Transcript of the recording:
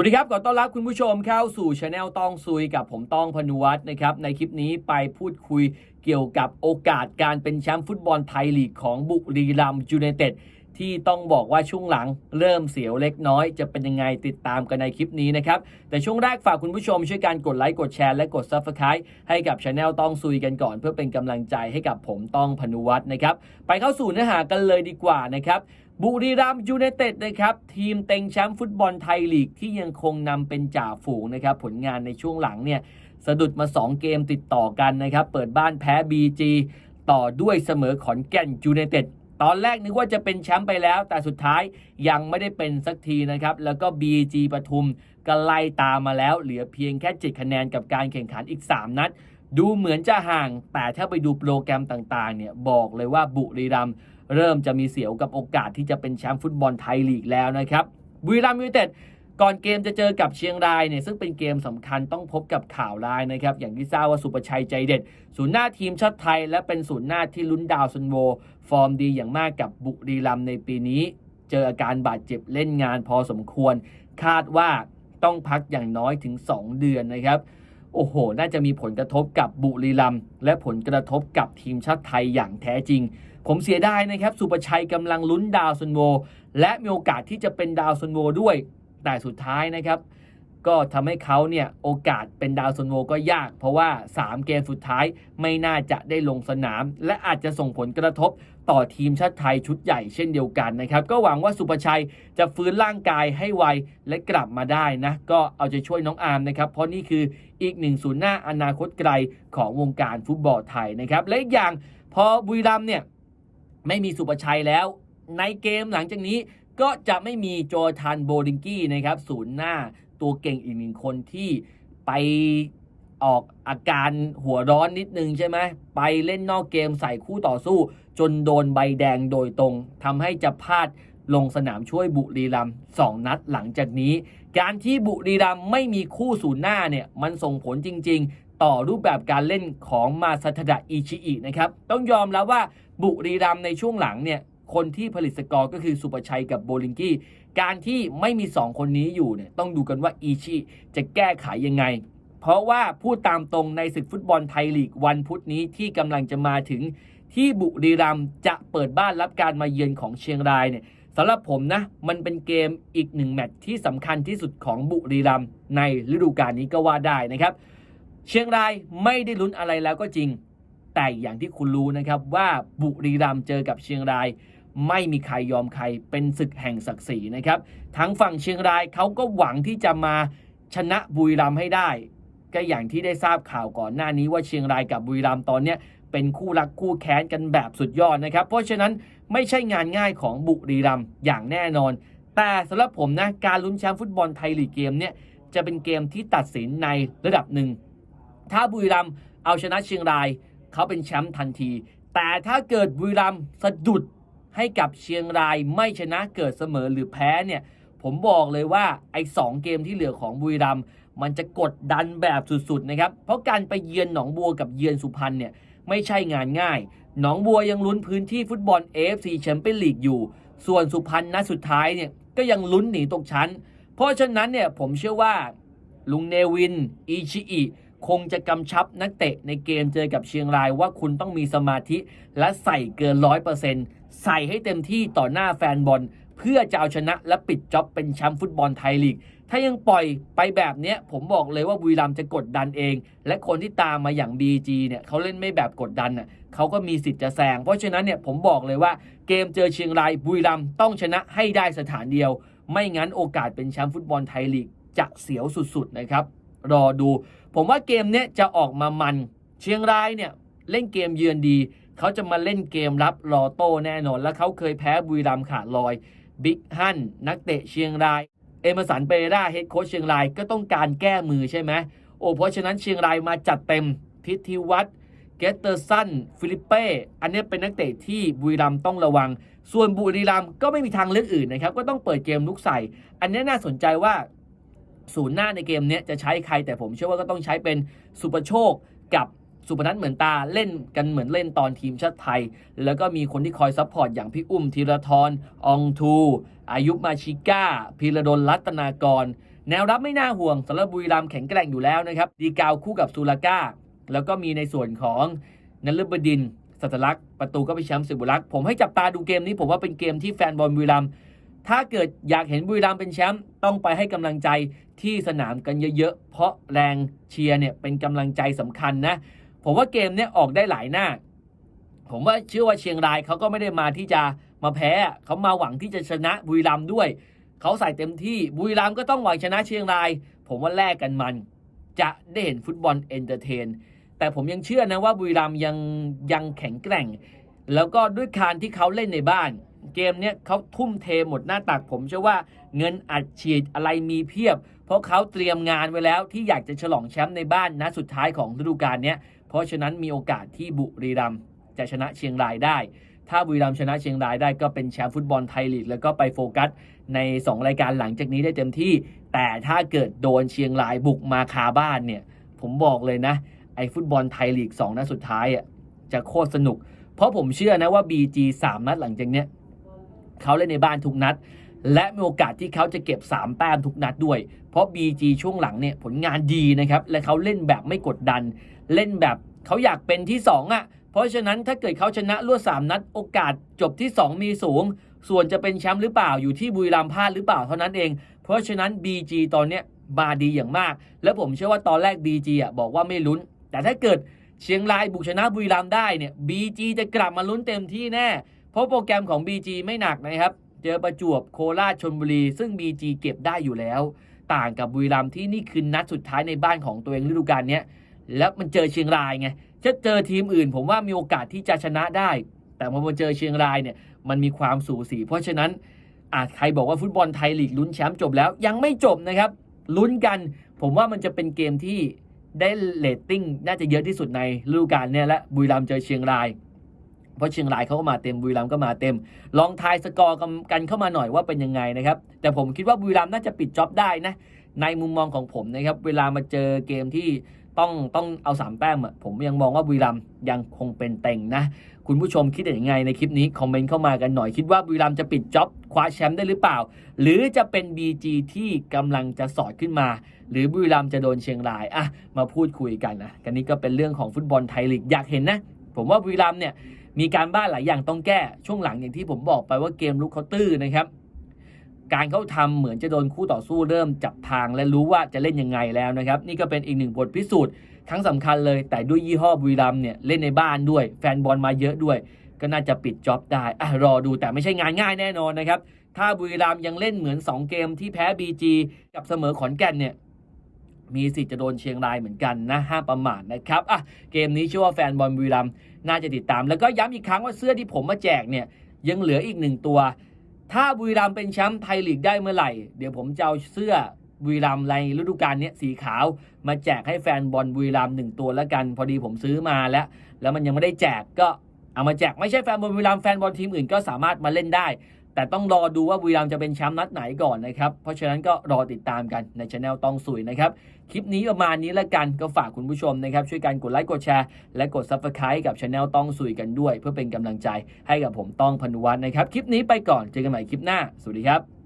วัสดีครับ ขอต้อนรับคุณผู้ชมเข้าสู่ช anel ต้องซุยกับผมต้องพนุวัฒน์นะครับ ในคลิปนี้ไปพูดคุยเกี่ยวกับโอกาสการเป็นแชมป์ฟุตบอลไทยลีกของบุรีรัมย์ยูไนเต็ดที่ต้องบอกว่าช่วงหลังเริ่มเสียวเล็กน้อย จะเป็นยังไงติดตามกันในคลิปนี้นะครับ แต่ช่วงแรกฝากคุณผู้ชมช่วยการกดไลค์กดแชร์และกด Subscribe ให้กับช anel ต้องซุยกันก่อน เพื่อเป็นกำลังใจให้กับผมต้องพนุวัฒน์นะครับไปเข้าสู่เนื้อหากันเลยดีกว่านะครับ บุรีรัมย์ยูไนเต็ดนะครับ ทีมเต็งแชมป์ฟุตบอลไทยลีกที่ยังคงนำเป็นจ่าฝูงนะครับ ผลงานในช่วงหลังเนี่ยสะดุดมา 2 เกมติดต่อกันนะครับ เปิดบ้านแพ้ BG ต่อด้วยเสมอขอนแก่นยูไนเต็ดตอนแรกนึกว่าจะเป็นแชมป์ไปแล้ว แต่สุดท้ายยังไม่ได้เป็นสักทีนะครับ แล้วก็ BG ปทุมก็ไล่ตามมาแล้ว เหลือเพียงแค่7คะแนนกับการแข่งขันอีก 3 นัด ดูเหมือนจะห่าง แต่ถ้าไปดูโปรแกรมต่างๆเนี่ยบอกเลยว่าบุรีรัมย์ เริ่มจะมีเสียวกับโอกาสที่จะเป็นแชมป์ฟุตบอลไทยลีกแล้วนะครับบุรีรัมย์ยูไนเต็ดก่อนเกมจะเจอกับเชียงรายเนี่ยซึ่งเป็นเกมสำคัญต้องพบกับข่าวร้ายนะครับ อย่างที่ทราบว่าสุประชัยใจเด็ดศูนย์หน้าทีมชาติไทย และเป็นศูนย์หน้าที่ลุ้นดาวซันโว ฟอร์มดีอย่างมากกับบุรีรัมย์ในปีนี้ เจออาการบาดเจ็บเล่นงานพอสมควร คาดว่าต้องพักอย่างน้อยถึง 2 เดือนนะครับ โอ้โห น่าจะมีผลกระทบกับบุรีรัมย์และผลกระทบกับทีมชาติไทยอย่างแท้จริง ผมเสียดายนะครับ สุประชัยกำลังลุ้นดาวซันโว และมีโอกาสที่จะเป็นดาวซันโวด้วย แต่สุดท้ายนะครับ ก็ทำให้เขาเนี่ยโอกาสเป็นดาวซันโวก็ยาก เพราะว่า 3 เกมสุดท้ายไม่น่าจะได้ลงสนาม และอาจจะส่งผลกระทบต่อทีมชาติไทยชุดใหญ่เช่นเดียวกันนะครับ ก็หวังว่าสุประชัยจะฟื้นร่างกายให้ไวและกลับมาได้นะ ก็เอาใจช่วยน้องอาร์มนะครับ เพราะนี่คืออีกหนึ่งศูนย์หน้าอนาคตไกลของวงการฟุตบอลไทยนะครับ และอีกอย่างพอบุรีรัมเนี่ย ไม่มีสุประชัยแล้ว ในเกมหลังจากนี้ก็จะไม่มีโจทานโบลิงกี้นะครับศูนย์หน้าตัวเก่งอีกหนึ่งคนที่ไปออกอาการหัวร้อนนิดนึงใช่ไหมไปเล่นนอกเกมใส่คู่ต่อสู้ จนโดนใบแดงโดยตรงทำให้จะพลาดลงสนามช่วยบุรีรัมย์สองนัดหลังจากนี้ การที่บุรีรัมย์ไม่มีคู่ศูนย์หน้าเนี่ยมันส่งผลจริง ๆ ต่อรูปแบบการเล่นของมาซาทดะอิชิอินะครับ ต้องยอมแล้วว่า บุรีรัมในช่วงหลังเนี่ยคนที่ผลิตสกอร์ก็คือสุประชัยกับโบลิงกี้ การที่ไม่มี 2 คนนี้อยู่เนี่ยต้องดูกันว่าอิชิจะแก้ไขยังไง เพราะว่าพูดตามตรงในศึกฟุตบอลไทยลีกวันพุธนี้ที่กำลังจะมาถึงที่บุรีรัมจะเปิดบ้านรับการมาเยือนของเชียงรายเนี่ยสำหรับผมนะ มันเป็นเกมอีกหนึ่งแมตช์ที่สำคัญที่สุดของบุรีรัมในฤดูกาลนี้ก็ว่าได้นะครับ เชียงรายไม่ได้ลุ้นอะไรแล้วก็จริง แต่อย่างที่คุณรู้นะครับว่าบุรีรัมย์เจอกับเชียงราย ไม่มีใครยอมใครเป็นศึกแห่งศักดิ์ศรีนะครับทั้งฝั่งเชียงรายเขาก็หวังที่จะมาชนะบุรีรัมย์ให้ได้ ก็อย่างที่ได้ทราบข่าวก่อนหน้านี้ว่าเชียงรายกับบุรีรัมย์ตอนเนี้ยเป็นคู่รักคู่แค้นกันแบบสุดยอดนะครับ เพราะฉะนั้นไม่ใช่งานง่ายของบุรีรัมย์อย่างแน่นอน แต่สำหรับผมนะการลุ้นแชมป์ฟุตบอลไทยลีกเกมเนี่ยจะเป็นเกมที่ตัดสินในระดับหนึ่ง ถ้าบุรีรัมย์เอาชนะเชียงราย เขาเป็นแชมป์ทันที แต่ถ้าเกิดบุรีรัมย์สะดุดให้กับเชียงรายไม่ชนะเกิดเสมอหรือแพ้เนี่ย ผมบอกเลยว่าไอ้สองเกมที่เหลือของบุรีรัมย์มันจะกดดันแบบสุดๆนะครับ เพราะการไปเยือนหนองบัวกับเยือนสุพรรณเนี่ยไม่ใช่งานง่าย หนองบัวยังลุ้นพื้นที่ฟุตบอล AFC แชมเปี้ยนลีกอยู่ ส่วนสุพรรณนัดสุดท้ายเนี่ยก็ยังลุ้นหนีตกชั้น เพราะฉะนั้นเนี่ยผมเชื่อว่าลุงเนวินอิชิอิ คงจะกำชับนักเตะในเกมเจอกับเชียงรายว่าคุณต้องมีสมาธิ และใส่เกินร้อยเปอร์เซ็นต์ใส่ให้เต็มที่ต่อหน้าแฟนบอล เพื่อจะเอาชนะและปิดจ็อบเป็นแชมป์ฟุตบอลไทยลีก ถ้ายังปล่อยไปแบบเนี้ย ผมบอกเลยว่าบุรีรัมจะกดดันเอง และคนที่ตามมาอย่าง BG เนี่ยเขาเล่นไม่แบบกดดันน่ะเขาก็มีสิทธิ์จะแซงเพราะฉะนั้นเนี่ยผมบอกเลยว่าเกมเจอเชียงรายบุรีรัมต้องชนะให้ได้สถานเดียว ไม่งั้นโอกาสเป็นแชมป์ฟุตบอลไทยลีกจะเสียวสุดๆนะครับรอดู ผมว่าเกมเนี้ยจะออกมามัน เชียงรายเนี่ยเล่นเกมเยือนดี เขาจะมาเล่นเกมรับรอโต้แน่นอน แล้วเขาเคยแพ้บุรีรัมย์ขาดลอย บิ๊กฮั่นนักเตะเชียงราย เอเมสันเปเรราเฮดโค้ชเชียงรายก็ต้องการแก้มือใช่ไหมโอ้เพราะฉะนั้นเชียงรายมาจัดเต็มพิธีวัตรเกตเตอร์สันฟิลิปเป้ อันนี้เป็นนักเตะที่บุรีรัมย์ต้องระวัง ส่วนบุรีรัมย์ก็ไม่มีทางเลือกอื่นนะครับ ก็ต้องเปิดเกมลุกใส่ อันนี้น่าสนใจว่า ศูนย์หน้าในเกมนี้จะใช้ใคร แต่ผมเชื่อว่าก็ต้องใช้เป็นสุประโชคกับสุพนัทเหมือนตาเล่นกันเหมือนเล่นตอนทีมชาติไทย แล้วก็มีคนที่คอยซัพพอร์ตอย่างพี่อุ้มธีรทรอองทู อายุมาชิก้าพีระดลรัตนากร แนวรับไม่น่าห่วงสำหรับบุรีรัมย์แข็งแกร่งอยู่แล้วนะครับ ดีกาวคู่กับซูลาก้า แล้วก็มีในส่วนของนลบดินสัตลักษ์ประตูก็เป็นแชมป์สิบุรักษ์ผมให้จับตาดูเกมนี้ผมว่าเป็นเกมที่แฟนบอลบุรีรัมย์ ถ้าเกิดอยากเห็นบุรีรัมย์เป็นแชมป์ต้องไปให้กำลังใจที่สนามกันเยอะๆ เพราะแรงเชียร์เนี่ยเป็นกำลังใจสำคัญนะ ผมว่าเกมเนี้ยออกได้หลายหน้า ผมว่าเชื่อว่าเชียงรายเขาก็ไม่ได้มาที่จะมาแพ้เขามาหวังที่จะชนะบุรีรัมย์ด้วยเขาใส่เต็มที่บุรีรัมย์ก็ต้องหวังชนะเชียงราย ผมว่าแลกกันมัน จะได้เห็นฟุตบอลเอนเตอร์เทน แต่ผมยังเชื่อนะว่าบุรีรัมย์ยังยังแข็งแกร่ง แล้วก็ด้วยการที่เขาเล่นในบ้าน เกมเนี้ยเขาทุ่มเทหมดหน้าตักผมเชื่อว่าเงินอัดฉีดอะไรมีเพียบ เพราะเขาเตรียมงานไว้แล้วที่อยากจะฉลองแชมป์ในบ้านนะสุดท้ายของฤดูกาลเนี้ยเพราะฉะนั้นมีโอกาสที่บุรีรัมย์จะชนะเชียงรายได้ ถ้าบุรีรัมย์ชนะเชียงรายได้ก็เป็นแชมป์ฟุตบอลไทยลีกแล้วก็ไปโฟกัสใน 2 รายการหลังจากนี้ได้เต็มที่ แต่ถ้าเกิดโดนเชียงรายบุกมาคาบ้านเนี่ยผมบอกเลยนะ ไอ้ฟุตบอลไทยลีก2นัดสุดท้ายอะจะโคตรสนุก เพราะผมเชื่อนะว่า BG 3นัดหลังจากเนี้ย เขาเล่นในบ้านทุกนัด และมีโอกาสที่เขาจะเก็บ 3 แต้มทุกนัดด้วย เพราะ BG ช่วงหลังเนี่ยผลงานดีนะครับ และเขาเล่นแบบไม่กดดัน เล่นแบบเขาอยากเป็นที่ 2อะ เพราะฉะนั้นถ้าเกิดเขาชนะรวด 3 นัด โอกาสจบที่ 2 มีสูง ส่วนจะเป็นแชมป์หรือเปล่าอยู่ที่บุรีรัมย์พลาดหรือเปล่าเท่านั้นเอง เพราะฉะนั้น BG ตอนเนี้ยมาดีอย่างมาก แล้วผมเชื่อว่าตอนแรก BG อะบอกว่าไม่ลุ้น แต่ถ้าเกิดเชียงรายบุกชนะบุรีรัมย์ได้เนี่ย BG จะกลับมาลุ้นเต็มที่แน่ ราะโปรแกรมของ BG ไม่หนักนะครับ เจอประจวบโคราชชนบุรี ซึ่ง BG เก็บได้อยู่แล้ว ต่างกับบุรีรัมย์ที่นี่คือนัดสุดท้ายในบ้านของตัวเองฤดูกาลนี้แล้วมันเจอเชียงรายไงถ้าเจอทีมอื่น ผมว่ามีโอกาสที่จะชนะได้ แต่พอมาเจอเชียงรายเนี่ยมันมีความสูสี เพราะฉะนั้นอาจใครบอกว่าฟุตบอลไทยลีกลุ้นแชมป์จบแล้วยังไม่จบนะครับลุ้นกัน ผมว่ามันจะเป็นเกมที่ได้เรตติ้งน่าจะเยอะที่สุดในฤดูกาลเนี่ยและบุรีรัมย์เจอเชียงราย เพราะเชียงรายเขาก็มาเต็มบุรีรัมย์ก็มาเต็ม ลองทายสกอร์กันเข้ามาหน่อยว่าเป็นยังไงนะครับ แต่ผมคิดว่าบุรีรัมย์น่าจะปิดจ็อบได้นะ ในมุมมองของผมนะครับ เวลามาเจอเกมที่ต้องต้องเอาสามแต้มอะผมยังมองว่าบุรีรัมย์ยังคงเป็นเต็งนะ คุณผู้ชมคิดเห็นยังไงในคลิปนี้ คอมเมนต์เข้ามากันหน่อยคิดว่าบุรีรัมย์จะปิดจ็อบคว้าแชมป์ได้หรือเปล่า หรือจะเป็น BG ที่กำลังจะสอดขึ้นมา หรือบุรีรัมย์จะโดนเชียงรายอะมาพูดคุยกันนะกันนี้ก็เป็นเรื่องของฟุตบอลไทยลีกอยากเห็นนะ ผมว่าบุรีรัมย์เนี่ย มีการบ้านหลายอย่างต้องแก้ช่วงหลังอย่างที่ผมบอกไปว่าเกมลุกเขาตื้อนะครับ การเขาทำเหมือนจะโดนคู่ต่อสู้เริ่มจับทางและรู้ว่าจะเล่นยังไงแล้วนะครับ นี่ก็เป็นอีกหนึ่งบทพิสูจน์ครั้งสำคัญเลยแต่ด้วยยี่ห้อบุรีรัมเนี่ยเล่นในบ้านด้วย แฟนบอลมาเยอะด้วย ก็น่าจะปิดจ็อบได้อะรอดูแต่ไม่ใช่งานง่ายแน่นอนนะครับถ้าบุรีรัมย์ยังเล่นเหมือน 2 เกมที่แพ้ BG กับเสมอขอนแก่นเนี่ย มีสิทธิ์จะโดนเชียงรายเหมือนกันนะห้ามประมาทนะครับอะเกมนี้เชื่อว่าแฟนบอลบุรีรัมย์น่าจะติดตาม แล้วก็ย้ำอีกครั้งว่าเสื้อที่ผมมาแจกเนี่ยยังเหลืออีกหนึ่งตัว ถ้าบุรีรัมย์เป็นแชมป์ไทยลีกได้เมื่อไหร่ เดี๋ยวผมจะเอาเสื้อบุรีรัมย์ในฤดูกาลเนี้ยสีขาว มาแจกให้แฟนบอลบุรีรัมย์หนึ่งตัวแล้วกัน พอดีผมซื้อมาแล้ว แล้วมันยังไม่ได้แจกก็เอามาแจกไม่ใช่แฟนบอลบุรีรัมย์แฟนบอลทีมอื่นก็สามารถมาเล่นได้ แต่ต้องรอดูว่าบุรีรัมย์จะเป็นแชมป์นัดไหนก่อนนะครับ เพราะฉะนั้นก็รอติดตามกันในช anel ต้องสุยนะครับ คลิปนี้ประมาณนี้แล้วกันก็ฝากคุณผู้ชมนะครับ ช่วยกันกดไลค์กดแชร์และกดซับสไคร b e กับช anel ต้องสุยกันด้วย เพื่อเป็นกำลังใจให้กับผมต้องพนุวัฒน์นะครับ คลิปนี้ไปก่อนเจอกันใหม่คลิปหน้าสวัสดีครับ